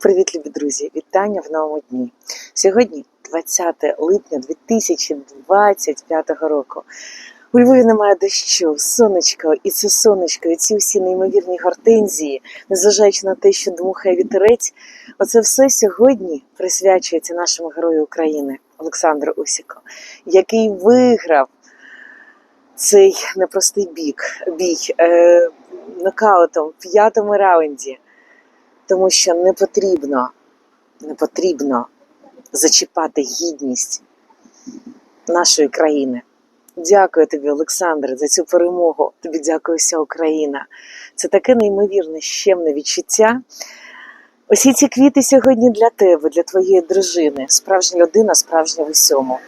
Привіт, любі друзі! Вітання в новому дні. Сьогодні 20 липня 2025 року. У Львові немає дощу, сонечко, і це сонечко, і ці всі неймовірні гортензії, незважаючи на те, що дмухає вітерець, оце все сьогодні присвячується нашому герою України Олександру Усіку, який виграв цей непростий бік, бій е, нокаутом в п'ятому раунді тому що не потрібно, не потрібно зачіпати гідність нашої країни. Дякую тобі, Олександр, за цю перемогу. Тобі дякую вся Україна. Це таке неймовірне, щемне відчуття. Усі ці квіти сьогодні для тебе, для твоєї дружини. Справжня людина, справжня в усьому.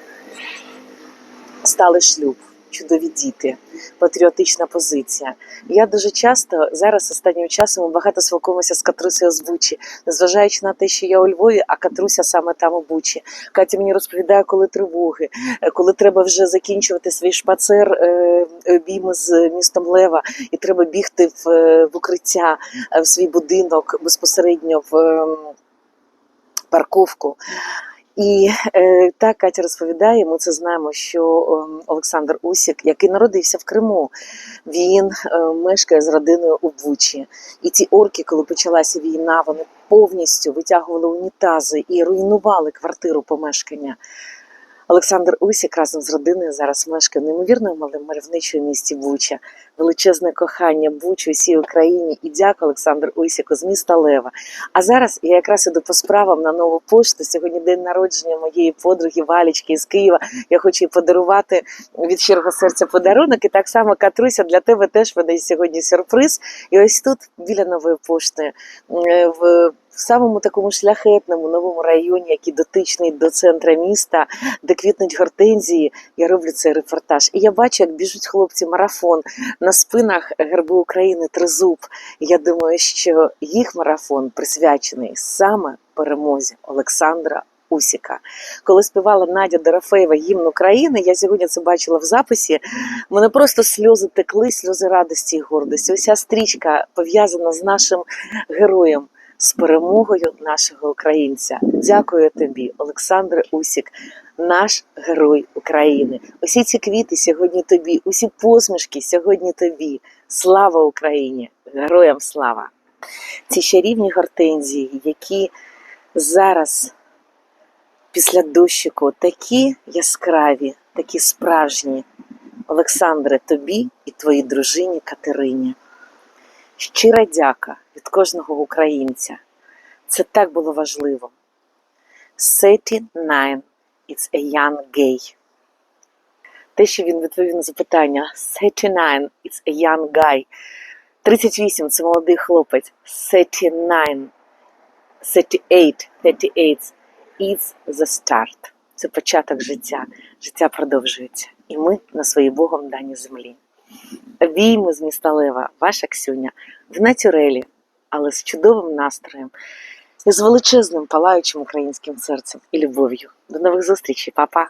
Стали шлюб, чудові діти, патріотична позиція. Я дуже часто зараз останнім часом ми багато спілкуємося з Катрусею з Бучі, незважаючи на те, що я у Львові, а Катруся саме там у Бучі. Катя мені розповідає, коли тривоги, е, коли треба вже закінчувати свій шпацер е, обійми з містом Лева, і треба бігти в, е, в укриття в свій будинок безпосередньо в ем, парковку. І е, так Катя розповідає, ми це знаємо, що е, Олександр Усік, який народився в Криму, він е, мешкає з родиною у Бучі. І ці орки, коли почалася війна, вони повністю витягували унітази і руйнували квартиру помешкання. Олександр Усік разом з родиною зараз мешкає в неймовірно малим мальовничому місті Буча. Величезне кохання Бучу усій Україні. І дякую Олександр Усіку з міста Лева. А зараз я якраз іду по справам на нову пошту. Сьогодні день народження моєї подруги Валічки із Києва. Я хочу їй подарувати від щирого серця подарунок. І так само Катруся для тебе теж веде сьогодні сюрприз. І ось тут біля нової пошти е, в. В самому такому шляхетному новому районі, який дотичний до центра міста, де квітнуть гортензії, я роблю цей репортаж. І я бачу, як біжуть хлопці марафон на спинах герби України Тризуб. Я думаю, що їх марафон присвячений саме перемозі Олександра. Усіка, коли співала Надя Дорофеєва гімн України, я сьогодні це бачила в записі. Мене просто сльози текли, сльози радості і гордості. Уся стрічка пов'язана з нашим героєм, з перемогою нашого українця. Дякую тобі, Олександре Усік, наш герой України. Усі ці квіти сьогодні тобі, усі посмішки сьогодні тобі. Слава Україні! Героям слава! Ці чарівні гортензії, які зараз після дощику такі яскраві, такі справжні. Олександре, тобі і твоїй дружині Катерині. Щира дяка від кожного українця. Це так було важливо. 39 it's a young gay. Те, що він відповів на запитання 39 it's a young guy. 38 це молодий хлопець. 39 38 38 it's the start. Це початок життя. Життя продовжується. І ми на своїй Богом даній землі. Війми з міста Лева, ваша Ксюня, в натюрелі, але з чудовим настроєм і з величезним палаючим українським серцем і любов'ю. До нових зустрічей, па-па!